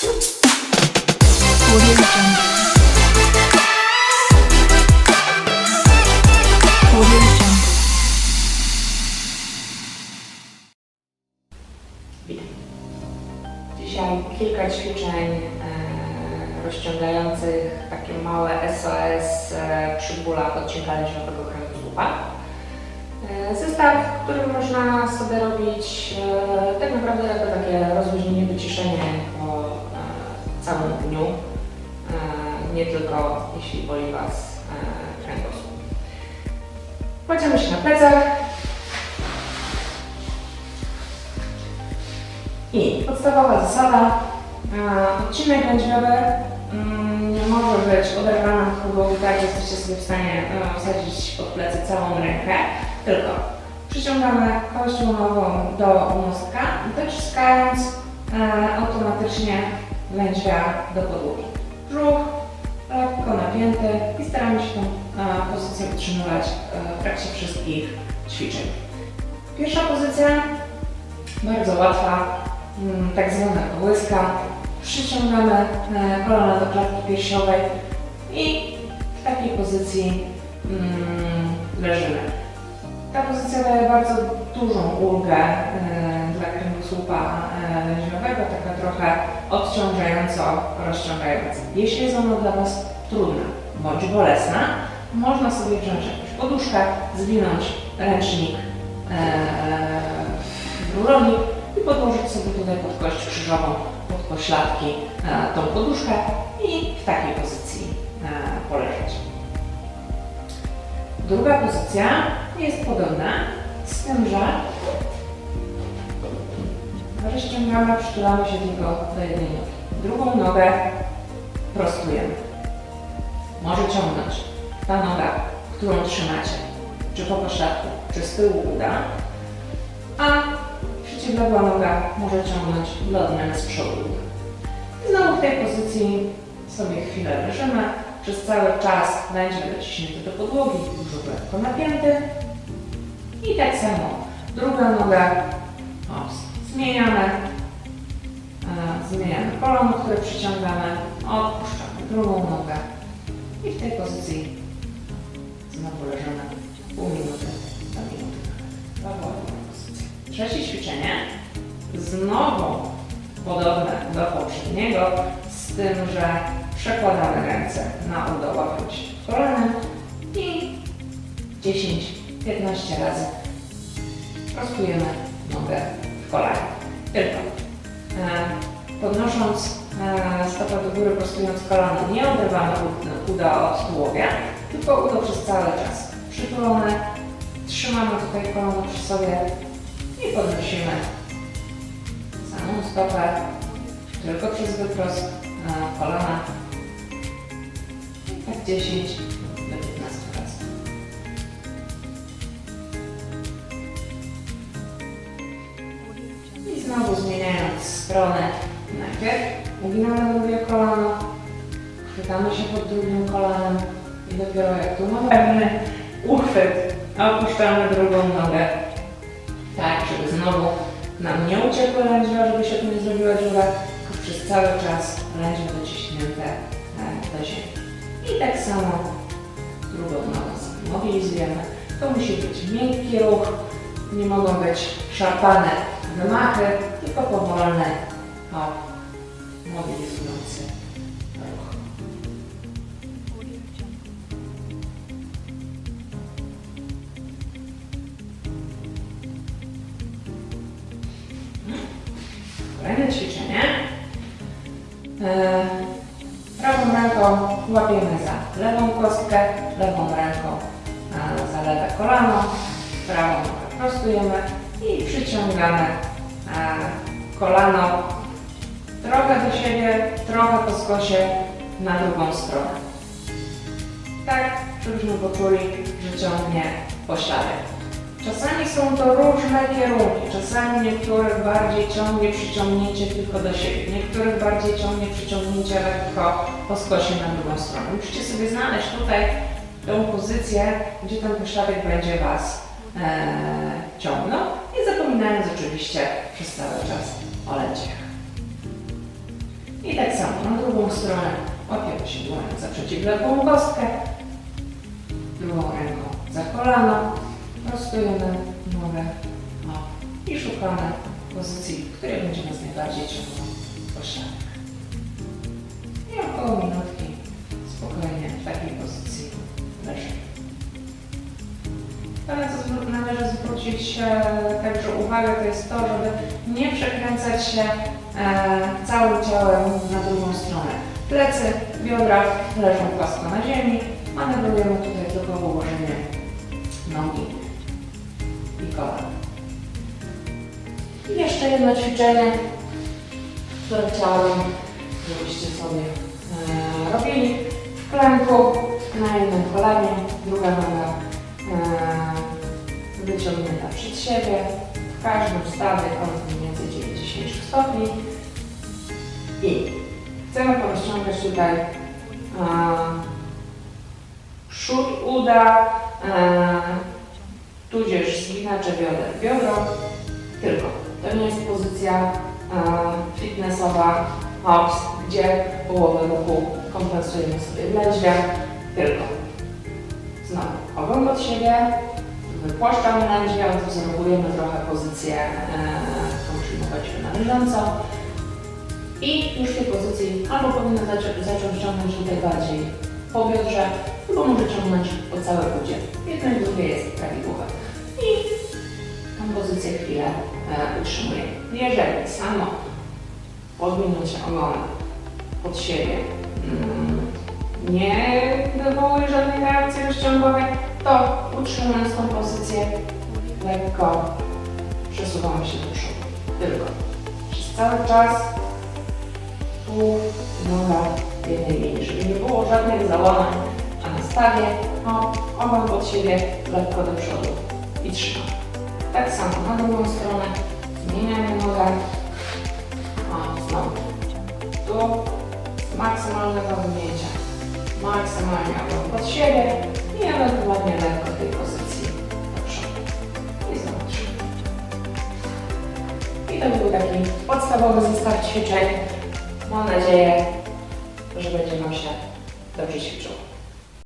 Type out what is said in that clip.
Dzisiaj kilka ćwiczeń e, rozciągających takie małe SOS e, przy bólach odcinka lędźwiowego kręgosłupa. E, zestaw, który można sobie robić e, tak naprawdę jako takie rozluźnienie, wyciszenie całym dniu, e, nie tylko jeśli boli Was e, kręgosłup. Kładziemy się na plecach, I podstawowa zasada, e, odcinek lędźwiowy mm, nie może być oderwany od podłogi tak, że jesteście sobie w stanie wsadzić pod plecy całą rękę, tylko przyciągamy kość łonową do mostka, dociskając e, automatycznie lędźwia do podłogi. Brzuch lekko napięty i staramy się tą e, pozycję utrzymywać e, w trakcie wszystkich ćwiczeń. Pierwsza pozycja bardzo łatwa, mm, tak zwana kołyska. Przyciągamy e, kolana do klatki piersiowej i w takiej pozycji mm, leżymy. Ta pozycja daje bardzo dużą ulgę e, kręgosłupa e, lędźwiowego, taka trochę odciążająco rozciągająca. Jeśli jest ona dla Was trudna bądź bolesna, można sobie wziąć jakąś poduszkę, zwinąć ręcznik e, w rurownik i podłożyć sobie tutaj pod kość krzyżową, pod pośladki e, tą poduszkę i w takiej pozycji e, poleżeć. Druga pozycja jest podobna, z tym, że rozciągamy, przytulamy się tylko do nogi. Drugą nogę prostujemy. Może ciągnąć ta noga, którą trzymacie, czy po pośladku, czy z tyłu uda, a przeciwległa noga może ciągnąć do z przodu. Znowu w tej pozycji sobie chwilę leżymy. Przez cały czas będzie dociśnięty do podłogi, brzuch lekko napięty. I tak samo druga noga zmieniamy. E, zmieniamy kolano, które przyciągamy, odpuszczamy drugą nogę i w tej pozycji znowu leżymy pół minuty do minuty. Powolna pozycja. Trzecie ćwiczenie, znowu podobne do poprzedniego, z tym, że przekładamy ręce na udo łapiąc się kolanem i 10-15 razy prostujemy nogę w kolanie. Tylko e, podnosząc e, stopę do góry, prostując kolano, nie oderwamy ud- uda od tułowia, tylko udo przez cały czas przytulone. Trzymamy tutaj kolano przy sobie i podnosimy samą stopę tylko przez wyprost e, kolana. Tak 10 stronę najpierw uginamy drugie kolano, chwytamy się pod drugim kolanem i dopiero jak tu mamy pewny uchwyt, opuszczamy drugą nogę tak, żeby znowu nam nie uciekły lędźwia, żeby się tu nie zrobiła dziura, tylko przez cały czas lędźwia dociśnięte e, do ziemi. I tak samo drugą nogę sobie mobilizujemy. To musi być miękki ruch, nie mogą być szarpane wymachy, tylko powolny, o, mobilizujący ruch. Kolejne ćwiczenie. E, Prawą ręką łapiemy za lewą kostkę, lewą ręką e, za lewe kolano, prawą prostujemy i przyciągamy kolano trochę do siebie, trochę po skosie na drugą stronę. Tak, żebyśmy poczuli, że ciągnie pośladek. Czasami są to różne kierunki. Czasami niektórych bardziej ciągnie przyciągnięcie tylko do siebie, niektórych bardziej ciągnie przyciągnięcie lekko po skosie na drugą stronę. Musicie sobie znaleźć tutaj tą pozycję, gdzie ten pośladek będzie Was e, ciągnął, nie zapominając oczywiście przez cały czas o. I drugą stronę łapiemy się dłonią za przeciwległą kostkę, drugą ręką za kolano, prostujemy nogę i szukamy pozycji, w której będzie nas najbardziej ciągnął. I zwrócić e, także uwagę, to jest to, żeby nie przekręcać się e, całym ciałem na drugą stronę. Plecy, biodra leżą płasko na ziemi, manewrujemy tutaj tylko w nogi i kolan. I jeszcze jedno ćwiczenie, które chciałabym, żebyście sobie e, robili. W klęku, na jednym kolanie, druga noga wyciągnięta przed siebie. W każdym stawie kąt mniej więcej 90 stopni. I chcemy rozciągać tutaj e, przód uda, e, tudzież zginacze bioder biodro. Tylko to nie jest pozycja e, fitnessowa, hops, gdzie połowę ruchu kompensujemy sobie lędźwiach, tylko znowu ogon pod siebie, wypłaszczamy lędźwia, odwzorowujemy trochę pozycję, e, którą przyjmowaliśmy na leżąco i już w tej pozycji albo powinno zacząć, zacząć ciągnąć tutaj bardziej po biodrze, albo może ciągnąć po całej budzie. Jedno i drugie jest prawidłowe. I tą pozycję chwilę e, utrzymuję. Jeżeli samo podwinięcie ogona pod siebie mm, nie wywołuje żadnej reakcji rozciągowej, to utrzymując tą pozycję lekko przesuwamy się do przodu. Tylko przez cały czas tu noga w jednej linii, żeby nie było żadnych załamań, a na stawie o, ogon pod siebie lekko do przodu i trzymamy. Tak samo na drugą stronę. Zmieniamy nogę. O, znowu. Tu maksymalnego wymiecia. Maksymalnie ogon pod siebie i ewentualnie podstawowy zestaw ćwiczeń. Mam nadzieję, że będzie Wam się dobrze ćwiczyło.